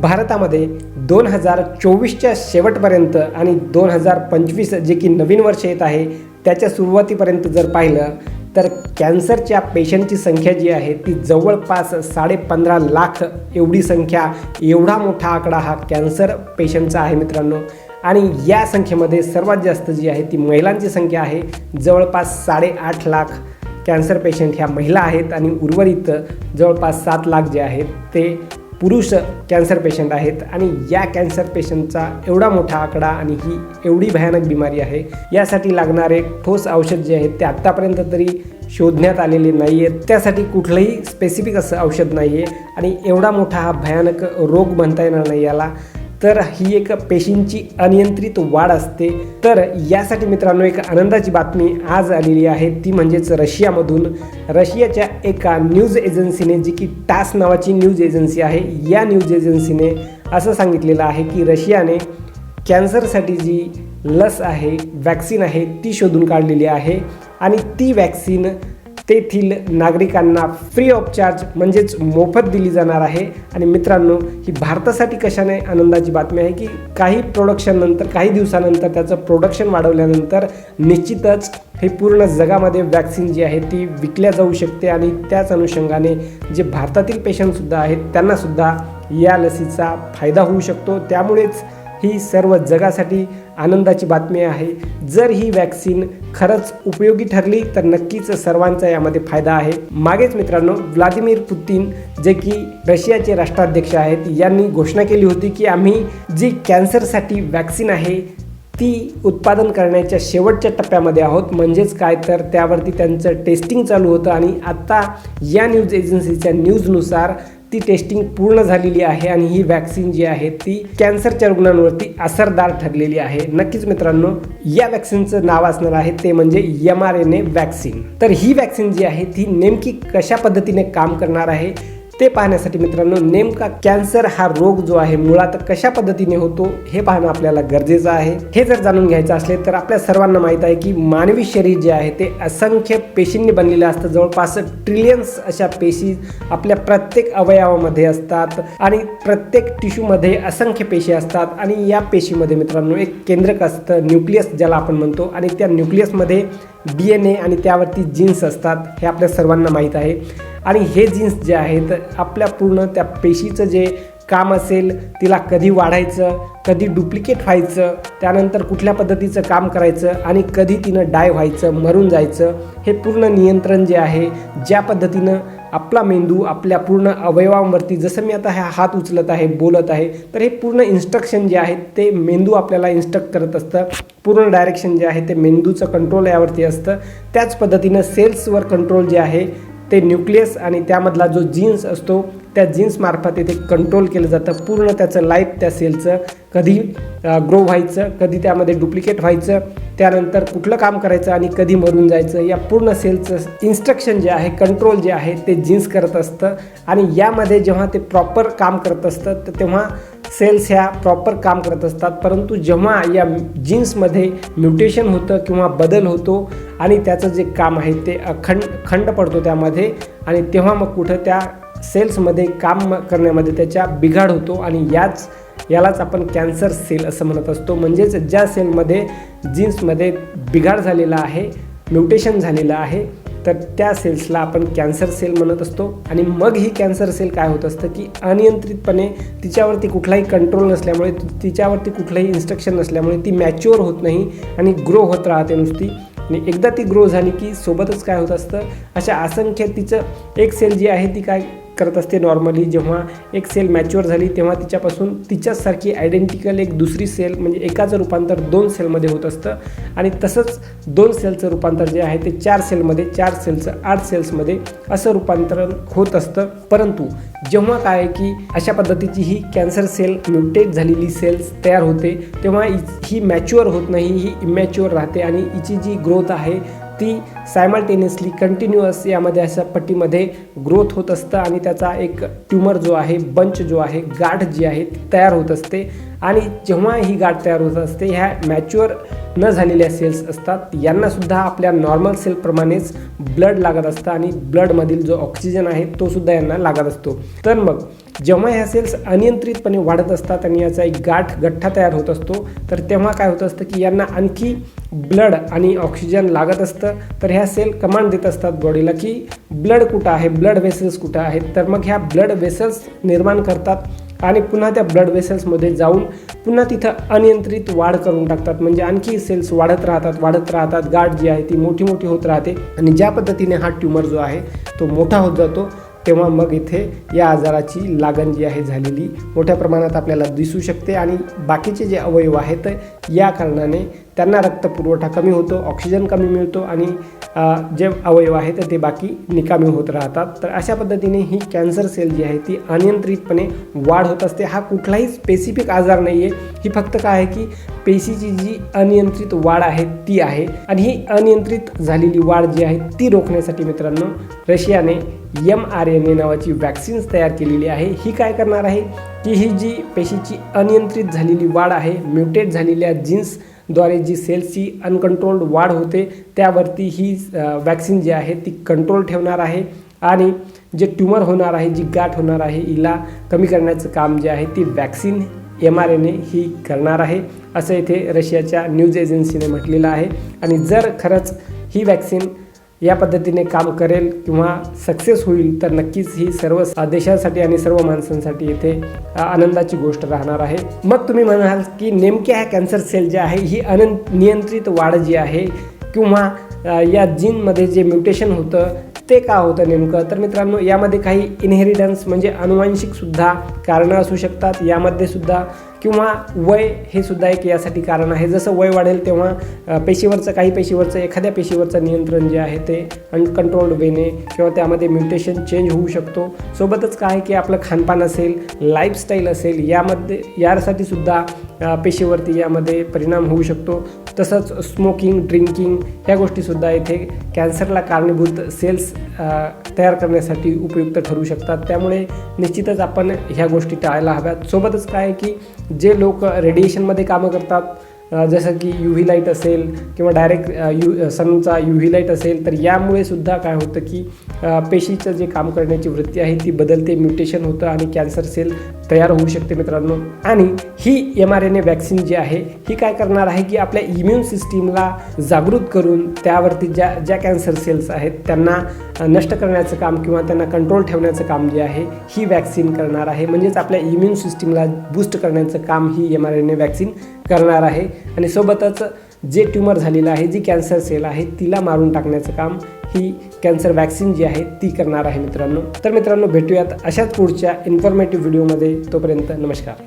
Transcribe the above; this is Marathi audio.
भारतामध्ये दोन हजार चोवीसच्या शेवटपर्यंत आणि दोन हजार पंचवीस जे की नवीन वर्ष येत आहे त्याच्या सुरुवातीपर्यंत जर पाहिलं तर कॅन्सरच्या पेशंटची संख्या जी आहे ती जवळपास साडे पंधरा लाख एवढी संख्या एवढा मोठा आकडा हा कॅन्सर पेशंटचा आहे मित्रांनो. आणि या संख्येमध्ये सर्वात जास्त जी आहे ती महिलांची संख्या आहे. जवळपास साडेआठ लाख कॅन्सर पेशंट ह्या महिला आहेत आणि उर्वरित जवळपास सात लाख जे आहेत ते पुरुष कॅन्सर पेशंट आहेत आणि या कॅन्सर पेशंटचा एवढा मोठा आकडा आणि ही एवढी भयानक बिमारी आहे यासाठी लागणारे ठोस औषध जे आहेत ते आत्तापर्यंत तरी शोधण्यात आलेले नाही आहेत त्यासाठी कुठलंही स्पेसिफिक असं औषध नाही आहे आणि एवढा मोठा हा भयानक रोग म्हणता येणार नाही याला. तर ही एक पेशींची अनियंत्रित वाढ असते. तर यासाठी मित्रांनो एक आनंदाची बातमी आज आलेली आहे. ती म्हणजेच रशियामधून रशियाच्या एका न्यूज एजन्सीने जी की टास नावाची न्यूज एजन्सी आहे या न्यूज एजन्सीने असं सांगितलेलं आहे की रशियाने कॅन्सरसाठी जी लस आहे वॅक्सिन आहे ती शोधून काढलेली आहे. आणि ती वॅक्सिन तेथील नागरिकांना फ्री ऑफ चार्ज म्हणजेच मोफत दिली जाणार आहे. आणि मित्रांनो ही भारतासाठी कशाने आनंदाची बातमी आहे की काही प्रोडक्शननंतर काही दिवसानंतर त्याचं प्रोडक्शन वाढवल्यानंतर निश्चितच हे पूर्ण जगामध्ये वॅक्सिन जी आहे ती विकल्या जाऊ शकते. आणि त्याच अनुषंगाने जे भारतातील पेशंटसुद्धा आहेत त्यांनासुद्धा या लसीचा फायदा होऊ शकतो. त्यामुळेच ही सर्व जगासाठी आनंदाची बातमी आहे. जर ही वॅक्सिन खरंच उपयोगी ठरली तर नक्कीच सर्वांचा यामध्ये फायदा आहे. मागेच मित्रांनो व्लादिमीर पुतीन जे की रशियाचे राष्ट्राध्यक्ष आहेत यांनी घोषणा केली होती की आम्ही जी कॅन्सरसाठी वॅक्सिन आहे ती उत्पादन करण्याच्या शेवटच्या टप्प्यामध्ये आहोत. म्हणजेच काय? तर त्यावरती त्यांचं टेस्टिंग चालू होतं आणि आत्ता या न्यूज एजन्सीच्या न्यूजनुसार ती टेस्टिंग पूर्ण झालेली आहे आणि ही वॅक्सिन जी आहे ती कॅन्सरच्या रुग्णांवरती असरदार ठरलेली आहे. नक्कीच मित्रांनो या वॅक्सिनचं नाव असणार आहे ते म्हणजे M R N A vaccine तर ही वॅक्सिन जी आहे ती नेमकी कशा पद्धतीने काम करणार आहे? ते पाहण्यासाठी मित्रांनो नेमका कॅन्सर हा रोग जो आहे मुळात कशा पद्धतीने होतो हे पाहणं आपल्याला गरजेचं आहे. हे जर जाणून घ्यायचं असले तर आपल्या सर्वांना माहीत आहे की मानवी शरीर जे आहे ते असंख्य पेशींनी बनलेलं असतं. जवळपास ट्रिलियन्स अशा पेशी आपल्या प्रत्येक अवयवामध्ये असतात आणि प्रत्येक टिश्यूमध्ये असंख्य पेशी असतात. आणि या पेशीमध्ये मित्रांनो एक केंद्रक असतं न्यूक्लियस ज्याला आपण म्हणतो. आणि त्या न्यूक्लियसमध्ये डी एन ए आणि त्यावरती जीन्स असतात हे आपल्या सर्वांना माहीत आहे. आणि हे जीन्स जे आहेत आपल्या पूर्ण त्या पेशीचं जे काम असेल तिला कधी वाढायचं कधी डुप्लिकेट व्हायचं त्यानंतर कुठल्या पद्धतीचं काम करायचं आणि कधी तिनं डाय व्हायचं मरून जायचं हे पूर्ण नियंत्रण जे आहे ज्या पद्धतीनं आपला मेंदू आपल्या पूर्ण अवयवांवरती जसं मी आता हा हात उचलत आहे बोलत आहे तर हे पूर्ण इन्स्ट्रक्शन जे आहे ते मेंदू आपल्याला इन्स्ट्रक्ट करत असतं. पूर्ण डायरेक्शन जे आहे ते मेंदूचं कंट्रोल यावरती असतं. त्याच पद्धतीनं सेल्सवर कंट्रोल जे आहे ते न्यूक्लियस आणि त्यामधला जो जीन्स असतो त्या जीन्समार्फत इथे कंट्रोल केलं जातं. पूर्ण त्याचं लाईफ त्या सेलचं कधी ग्रो व्हायचं कधी त्यामध्ये डुप्लिकेट व्हायचं त्यानंतर कुठलं काम करायचं आणि कधी मरून जायचं या पूर्ण सेलचं इन्स्ट्रक्शन जे आहे कंट्रोल जे आहे ते जीन्स करत असतं. आणि यामध्ये जेव्हा ते प्रॉपर काम करत असतं तर तेव्हा सेल्स ह्या प्रॉपर काम करत असतात. परंतु जेव्हा या जीन्समध्ये म्युटेशन होतं किंवा बदल होतो आणि त्याचं जे काम आहे ते अखंड खंड पडतो त्यामध्ये आणि तेव्हा मग कुठं त्या सेल्समध्ये काम करण्यामध्ये त्याच्या बिघाड होतो आणि याच यालाच आपण कॅन्सर सेल असं म्हणत असतो. म्हणजेच ज्या सेलमध्ये जीन्समध्ये बिघाड झालेला आहे म्युटेशन झालेलं आहे तर त्या सेल्सला आपण कॅन्सर सेल म्हणत असतो. आणि मग ही कॅन्सर सेल काय होत असतं की अनियंत्रितपणे तिच्यावरती कुठलाही कंट्रोल नसल्यामुळे तिच्यावरती कुठलंही इन्स्ट्रक्शन नसल्यामुळे ती मॅच्युअर होत नाही आणि ग्रो होत राहते नुसती. आणि एकदा ती ग्रो झाली की सोबतच काय होत असतं? अशा असंख्य तिचं एक सेल जी आहे ती काय करत असते नॉर्मली जेव्हा एक सेल मॅच्युअर झाली तेव्हा तिच्यापासून तिच्याचसारखी आयडेंटिकल एक दुसरी सेल म्हणजे एकाचं रूपांतर दोन सेलमध्ये होत असतं. आणि तसंच दोन सेलचं रूपांतर जे आहे ते चार सेलमध्ये चार सेलचं आठ सेल्समध्ये असं रूपांतरण होत असतं. परंतु जेव्हा काय आहे की अशा पद्धतीची ही कॅन्सर सेल म्युटेट झालेली सेल्स तयार होते तेव्हा ही मॅच्युअर होत नाही ही इमॅच्युअर राहते आणि हिची जी ग्रोथ आहे ती सायमल्टेनियसली कंटिन्युअस यामध्ये अशा पट्टीमध्ये ग्रोथ होत असतं आणि त्याचा एक ट्युमर जो आहे बंच जो आहे गाठ जी आहे ती तयार होत असते. आणि जेव्हा ही गाठ तयार होत असते ह्या मॅच्युअर न झालेल्या सेल्स असतात. यांनासुद्धा आपल्या नॉर्मल सेलप्रमाणेच ब्लड लागत असतं आणि ब्लडमधील जो ऑक्सिजन आहे तो सुद्धा यांना लागत असतो. तर मग जेव्हा ह्या सेल्स अनियंत्रितपणे वाढत असतात आणि याचा एक गाठ गठ्ठा तयार होत असतो तर तेव्हा काय होत असतं की यांना आणखी ब्लड आणि ऑक्सिजन लागत असतं. तर ह्या सेल कमांड देत असतात बॉडीला की ब्लड कुठं आहे? ब्लड वेसल्स कुठं आहेत? तर मग ह्या ब्लड वेसल्स निर्माण करतात आणि पुन्हा त्या ब्लड वेसल्समध्ये जाऊन पुन्हा तिथं अनियंत्रित वाढ करून टाकतात. म्हणजे आणखी सेल्स वाढत राहतात वाढत राहतात. गाठ जी आहे ती मोठी मोठी होत राहते. आणि ज्या पद्धतीने हा ट्यूमर जो आहे तो मोठा होत जातो. तेव्हा मग इथे या आजाराची लागण जी आहे झालेली मोठ्या प्रमाणात आपल्याला दिसू शकते आणि बाकीचे जे अवयव आहेत या कारणाने त्यांना रक्तपुरवठा कमी होतो ऑक्सिजन कमी मिळतो आणि जे अवयव आहेत ते बाकी निकामी होत राहतात. तर अशा पद्धतीने ही कॅन्सर सेल जी आहे ती अनियंत्रितपणे वाढ होत असते. हा कुठलाही स्पेसिफिक आजार नाही आहे ही फक्त काय आहे की पेशीची जी अनियंत्रित वाढ आहे ती आहे. आणि ही अनियंत्रित झालेली वाढ जी आहे ती रोखण्यासाठी मित्रांनो रशियाने एम आर एन ए नावाची वॅक्सिन्स तयार केलेली आहे. ही काय करणार आहे? की ही जी पेशीची अनियंत्रित झालेली वाढ आहे म्युटेट झालेल्या जीन्सद्वारे जी सेल्सची अनकंट्रोल्ड वाढ होते त्यावरती ही वॅक्सिन जी आहे ती कंट्रोल ठेवणार आहे. आणि जे ट्युमर होणार आहे जी गाठ होणार आहे हिला कमी करण्याचं काम जे आहे ती vaccine M R N A ही करणार आहे. असं इथे रशियाच्या न्यूज एजन्सीने म्हटलेलं आहे. आणि जर खरंच ही वॅक्सिन या पद्धतीने काम करेल किंवा सक्सेस होईल तर नक्कीच ही सर्व देशासाठी आणि सर्व माणसांसाठी इथे आनंदाची गोष्ट राहणार आहे. मग तुम्ही म्हणाल की नेमक्या ह्या कॅन्सर सेल जे आहे ही अनं नियंत्रित वाढ जी आहे किंवा या जीनमध्ये जे म्युटेशन होतं ते का होतं नेमकं? तर मित्रांनो यामध्ये काही इनहेरिटन्स म्हणजे अनुवांशिकसुद्धा कारणं असू शकतात. यामध्ये सुद्धा किंवा वय हे सुद्धा एक यासाठी कारण आहे. जसं वय वाढेल तेव्हा पेशीवरचं काही पेशीवरचं एखाद्या पेशीवरचं नियंत्रण जे आहे ते अनकंट्रोल्ड वेने किंवा त्यामध्ये म्युटेशन चेंज होऊ शकतो. सोबतच काय आहे की आपलं खानपान असेल लाईफस्टाईल असेल यामध्ये यासाठी सुद्धा पेशीवरती यामध्ये परिणाम होऊ शकतो. तसंच स्मोकिंग ड्रिंकिंग ह्या गोष्टीसुद्धा इथे कॅन्सरला कारणीभूत सेल्स तयार करण्यासाठी उपयुक्त ठरू शकतात. त्यामुळे निश्चितच आपण ह्या गोष्टी टाळायला हव्यात. सोबतच काय की जे लोक रेडिएशनमध्ये कामं करतात जसं की यू व्ही लाइट असेल किंवा डायरेक्ट यू सनचा यू व्ही लाइट असेल तर यामुळे सुद्धा काय होतं की पेशीचं जे काम करण्याची वृत्ती आहे ती बदलते म्युटेशन होतं आणि कॅन्सर सेल तयार होऊ शकते मित्रांनो. आणि ही M R N A vaccine जी आहे ही काय करणार आहे की आपल्या इम्युन सिस्टीमला जागृत करून त्यावरती ज्या ज्या कॅन्सर सेल्स आहेत त्यांना नष्ट करण्याचं काम किंवा त्यांना कंट्रोल ठेवण्याचं काम जे आहे ही वॅक्सिन करणार आहे. म्हणजेच आपल्या इम्युन सिस्टीमला बूस्ट करण्याचं काम ही M R N A vaccine करणार आहे. आणि सोबतच जे ट्यूमर झालेलं आहे जी कॅन्सर सेल आहे तिला मारून टाकण्याचं काम ही कॅन्सर वॅक्सिन जी आहे ती करणार आहे मित्रांनो. तर मित्रांनो भेटूयात अशाच पुढच्या इन्फॉर्मेटिव्ह व्हिडिओमध्ये तोपर्यंत नमस्कार.